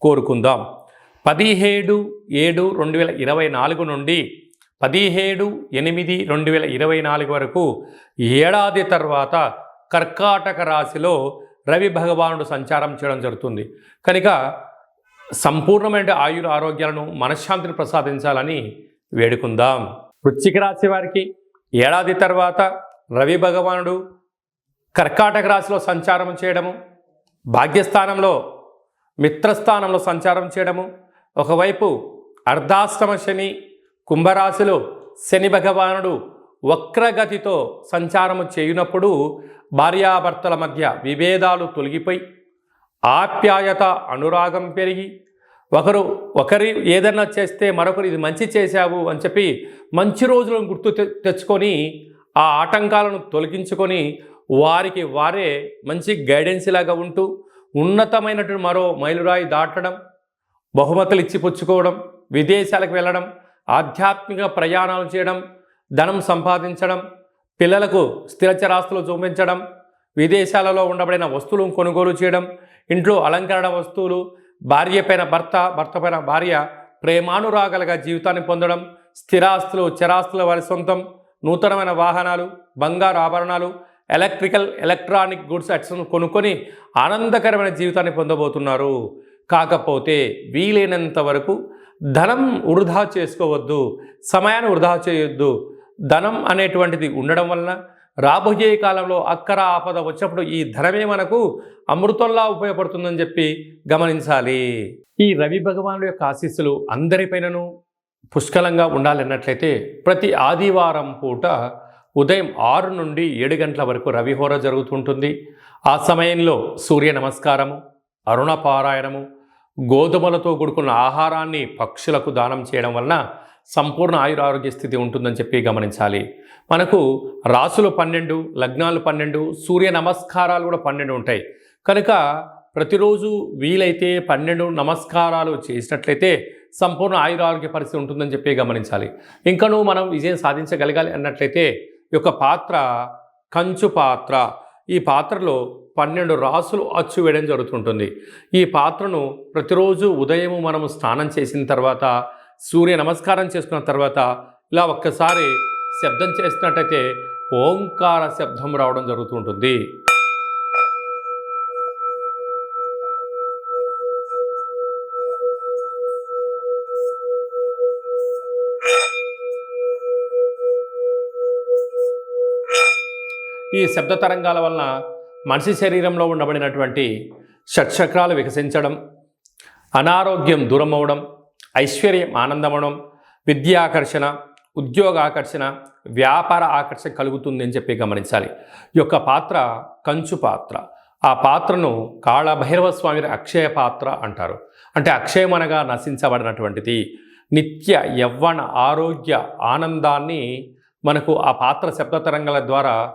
కోరుకుందాం. పదిహేడు ఏడు రెండు వేల ఇరవై నాలుగు నుండి పదిహేడు ఎనిమిది రెండు వేల ఇరవై నాలుగు వరకు ఏడాది తర్వాత కర్కాటక రాశిలో రవి భగవానుడు సంచారం చేయడం జరుగుతుంది. కనుక సంపూర్ణమైన ఆయుర ఆరోగ్యాలను మనశ్శాంతిని ప్రసాదించాలని వేడుకుందాం. వృశ్చిక రాశి వారికి ఏడాది తర్వాత రవి భగవానుడు కర్కాటక రాశిలో సంచారం చేయడము భాగ్యస్థానంలో మిత్రస్థానంలో సంచారం చేయడము. ఒకవైపు అర్ధాష్టమ శని కుంభరాశిలో శని భగవానుడు వక్రగతితో సంచారము చేయునప్పుడు భార్యాభర్తల మధ్య విభేదాలు తొలగిపోయి ఆప్యాయత అనురాగం పెరిగి ఒకరు ఒకరి ఏదైనా చేస్తే మరొకరు ఇది మంచి చేశావు అని చెప్పి మంచి రోజులను గుర్తు తె- తెచ్చుకొని ఆ ఆటంకాలను తొలగించుకొని వారికి వారే మంచి గైడెన్స్ లాగా ఉంటూ ఉన్నతమైనటువంటి మరో మైలురాయి దాటడం బహుమతులు ఇచ్చి పుచ్చుకోవడం విదేశాలకు వెళ్ళడం ఆధ్యాత్మిక ప్రయాణాలు చేయడం ధనం సంపాదించడం పిల్లలకు స్థిరచరాస్తులు చూపించడం విదేశాలలో ఉండబడిన వస్తువులను కొనుగోలు చేయడం ఇంట్లో అలంకరణ వస్తువులు భార్య పైన భర్త భర్త పైన భార్య ప్రేమానురాగాలుగా జీవితాన్ని పొందడం స్థిరాస్తులు చరాస్తులు వారి సొంతం నూతనమైన వాహనాలు బంగారు ఆభరణాలు ఎలక్ట్రికల్ ఎలక్ట్రానిక్ గుడ్స్ అట్స్ను కొనుక్కొని ఆనందకరమైన జీవితాన్ని పొందబోతున్నారు. కాకపోతే వీలైనంత వరకు ధనం వృధా చేసుకోవద్దు సమయాన్ని వృధా చేయొద్దు. ధనం అనేటువంటిది ఉండడం వలన రాబోయే కాలంలో అక్కర ఆపద వచ్చినప్పుడు ఈ ధనమే మనకు అమృతంలా ఉపయోగపడుతుందని చెప్పి గమనించాలి. ఈ రవి భగవానుడు యొక్క ఆశీస్సులు అందరిపైనను పుష్కలంగా ఉండాలన్నట్లయితే ప్రతి ఆదివారం పూట ఉదయం ఆరు నుండి ఏడు గంటల వరకు రవిహోర జరుగుతుంటుంది. ఆ సమయంలో సూర్య నమస్కారము అరుణ పారాయణము గోధుమలతో కూడుకున్న ఆహారాన్ని పక్షులకు దానం చేయడం వలన సంపూర్ణ ఆయురారోగ్య స్థితి ఉంటుందని చెప్పి గమనించాలి. మనకు రాసులు పన్నెండు లగ్నాలు పన్నెండు సూర్య నమస్కారాలు కూడా పన్నెండు ఉంటాయి. కనుక ప్రతిరోజు వీలైతే పన్నెండు నమస్కారాలు చేసినట్లయితే సంపూర్ణ ఆయురారోగ్య పరిస్థితి ఉంటుందని చెప్పి గమనించాలి. ఇంకనూ మనం విజయం సాధించగలగాలి అన్నట్లయితే యొక్క పాత్ర కంచు పాత్ర ఈ పాత్రలో పన్నెండు రాసులు అచ్చు వేయడం జరుగుతుంటుంది. ఈ పాత్రను ప్రతిరోజు ఉదయం మనము స్నానం చేసిన తర్వాత సూర్య నమస్కారం చేసుకున్న తర్వాత ఇలా ఒక్కసారి శబ్దం చేసినట్టయితే ఓంకార శబ్దం రావడం జరుగుతుంటుంది. ఈ శబ్ద తరంగాల వలన మనిషి శరీరంలో ఉండబడినటువంటి షట్చక్రాలు వికసించడం అనారోగ్యం దూరం అవడం ఐశ్వర్యం ఆనందమవడం విద్యాకర్షణ ఉద్యోగ ఆకర్షణ వ్యాపార ఆకర్షణ కలుగుతుంది అని చెప్పి గమనించాలి. ఈ యొక్క పాత్ర కంచు పాత్ర. ఆ పాత్రను కాళభైరవ స్వామి అక్షయ పాత్ర అంటారు. అంటే అక్షయమనగా నశించబడినటువంటిది. నిత్య యవ్వన ఆరోగ్య ఆనందాన్ని మనకు ఆ పాత్ర శబ్ద తరంగాల ద్వారా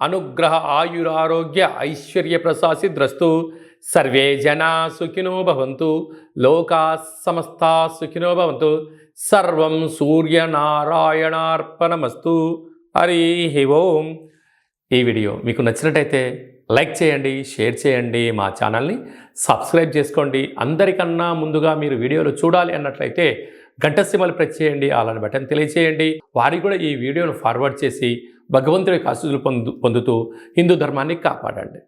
అనుగ్రహ ఆయురారోగ్య ఐశ్వర్య ప్రసాసిద్రస్తు సర్వే జనా సుఖినో భవంతు. లోకా సమస్తా సుఖినో భవంతు. సర్వం సూర్యనారాయణార్పణమస్తు. హరి ఓం. ఈ వీడియో మీకు నచ్చినట్టయితే లైక్ చేయండి షేర్ చేయండి మా ఛానల్ని సబ్స్క్రైబ్ చేసుకోండి. అందరికన్నా ముందుగా మీరు వీడియోలు చూడాలి అన్నట్లయితే గంట సిమలు ప్రెస్ చేయండి అలాంటి బటన్ తెలియచేయండి. వారికి కూడా ఈ వీడియోను ఫార్వర్డ్ చేసి భగవంతుడి యొక్క ఆశీస్సులు పొందు పొందుతూ హిందూ ధర్మాన్ని కాపాడండి.